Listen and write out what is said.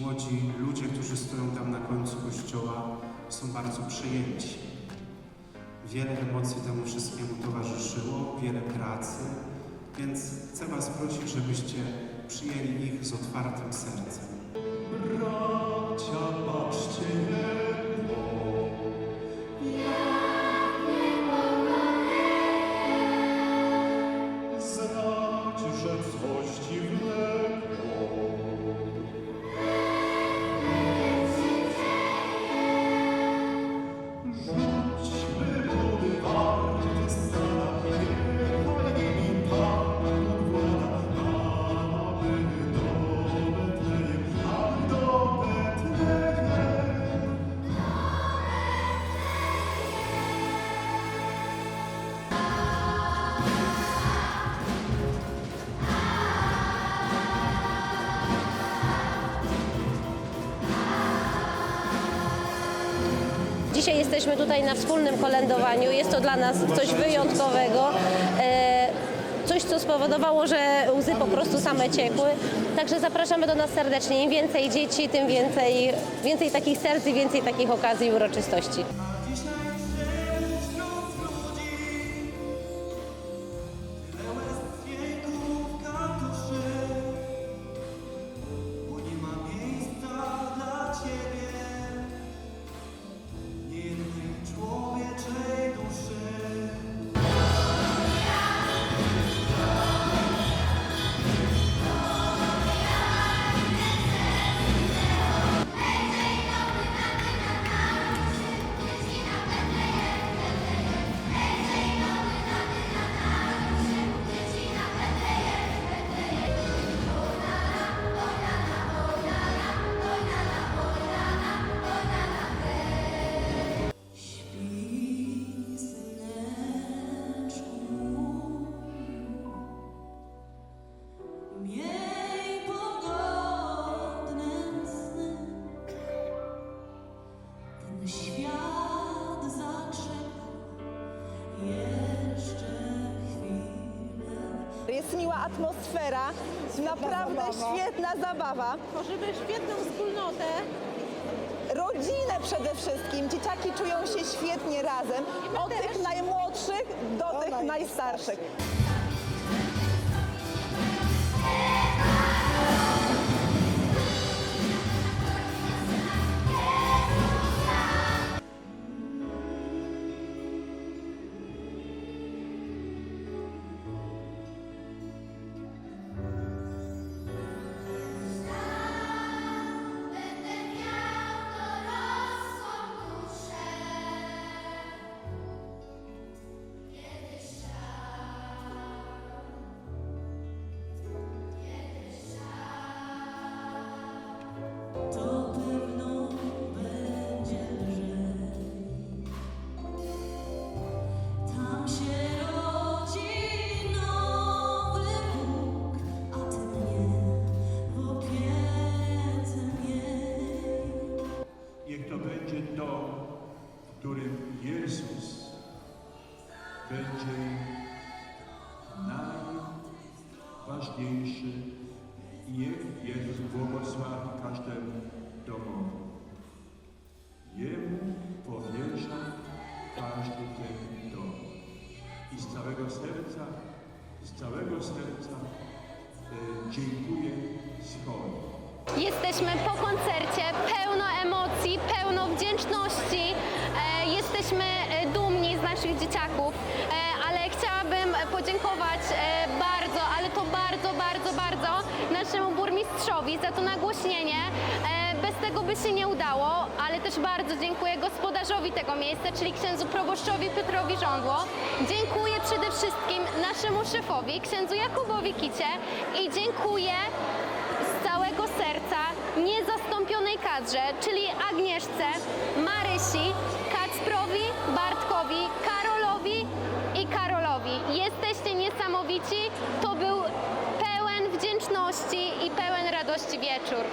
Młodzi ludzie, którzy stoją tam na końcu kościoła, są bardzo przejęci. Wiele emocji temu wszystkiemu towarzyszyło, wiele pracy, więc chcę Was prosić, żebyście przyjęli ich z otwartym sercem. Bracia, patrzcie Dzisiaj jesteśmy tutaj na wspólnym kolędowaniu. Jest to dla nas coś wyjątkowego. E, Coś, co spowodowało, że łzy po prostu same ciekły. Także zapraszamy do nas serdecznie. Im więcej dzieci, tym więcej, więcej takich serc i więcej takich okazji i uroczystości. Jest miła atmosfera, naprawdę świetna zabawa. Tworzymy świetną wspólnotę. Rodzinę przede wszystkim. Dzieciaki czują się świetnie razem. Od tych najmłodszych do tych najstarszych. Najważniejszy. I niech Jezus błogosławi każdemu domowi. Jemu powierza każdy ten dom. I z całego serca, z całego serca e, dziękuję Schołowi. Jesteśmy po koncercie, pełno emocji, pełno wdzięczności. E, jesteśmy e, dumni z naszych dzieciaków, podziękować e, bardzo, ale to bardzo, bardzo, bardzo naszemu burmistrzowi za to nagłośnienie. E, bez tego by się nie udało, ale też bardzo dziękuję gospodarzowi tego miejsca, czyli księdzu proboszczowi Piotrowi Żądło. Dziękuję przede wszystkim naszemu szefowi, księdzu Jakubowi Kicie i dziękuję z całego serca niezastąpionej kadrze, czyli Agnieszce, Marysi, Kacprowi, To był pełen wdzięczności i pełen radości wieczór.